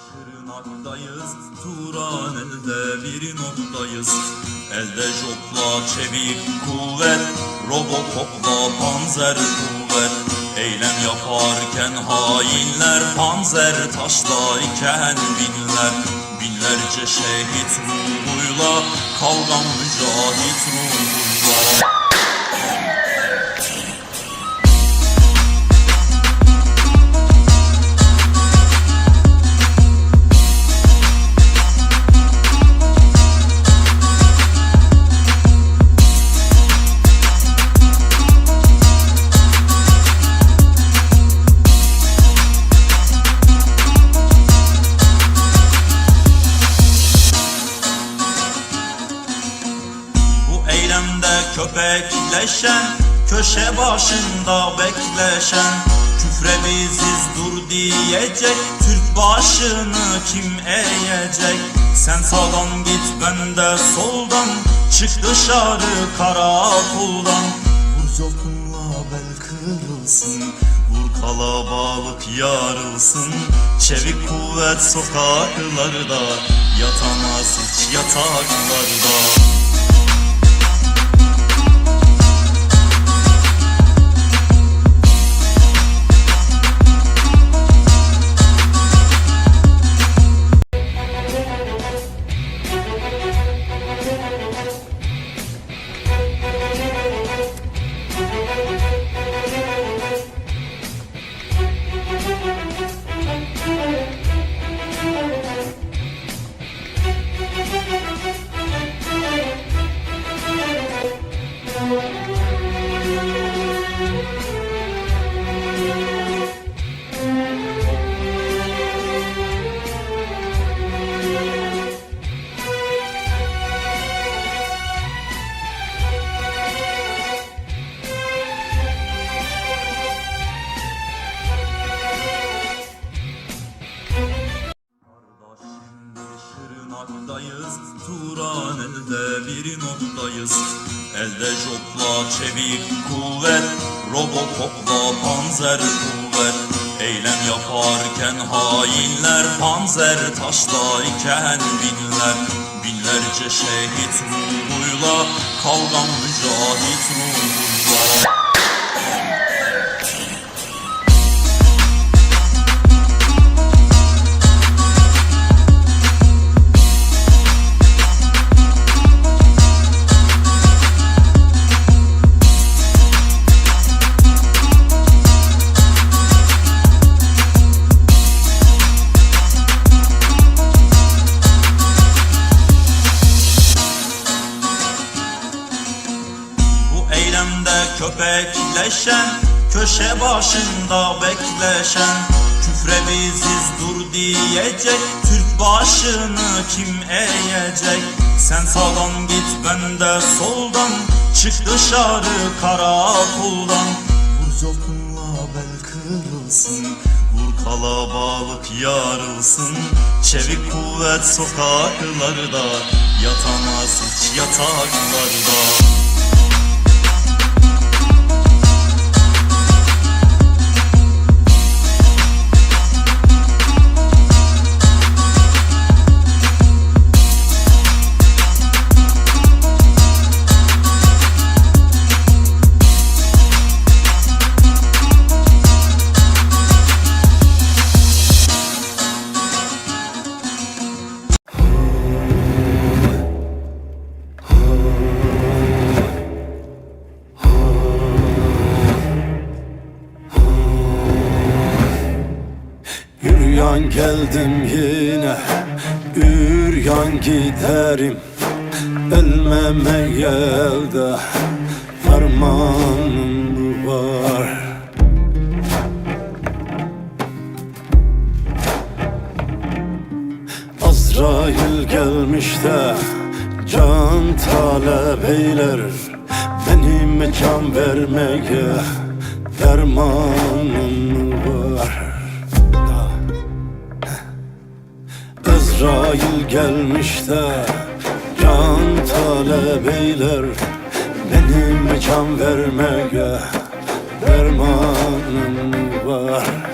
Şırnak'tayız, Turan elde bir noktayız. Elde jopla çevik kuvvet, Robocop'la panzer kuvvet. Eylem yaparken hainler, panzer taşlarken binler. Binlerce şehit ruhuyla, kavgan mücahit ruhuyla. Köpekleşen Köşe başında bekleşen Küfre biziz dur diyecek Türk başını kim eğecek? Sen sağdan git ben de soldan Çık dışarı karakoldan Vur copunla bel kırılsın Vur kalabalık yarılsın. Çevik kuvvet sokaklarda Yatamaz hiç yataklarda noktayız. Elde jopla çevik kuvvet, Robocop'la panzer kuvvet. Eylem yaparken hainler, panzer taşlarken binler. Binlerce şehit ruhuyla, kavgan mücahit ruhuyla. Köpekleşen Köşe başında bekleşen Küfre biziz dur diyecek Türk başını kim eğecek? Sen sağdan git ben de soldan Çık dışarı karakoldan Vur copunla bel kırılsın Vur kalabalık yarılsın. Çevik kuvvet sokaklarda Yatamaz hiç yataklarda Üryan geldim yine Üryan giderim. Ölmemeye elde Fermanım var. Azrail gelmiş de Can talep eyler. Benim can vermeye Dermanım var Azrail gelmiş de Can talep eyler. Benim can vermeye Dermanım var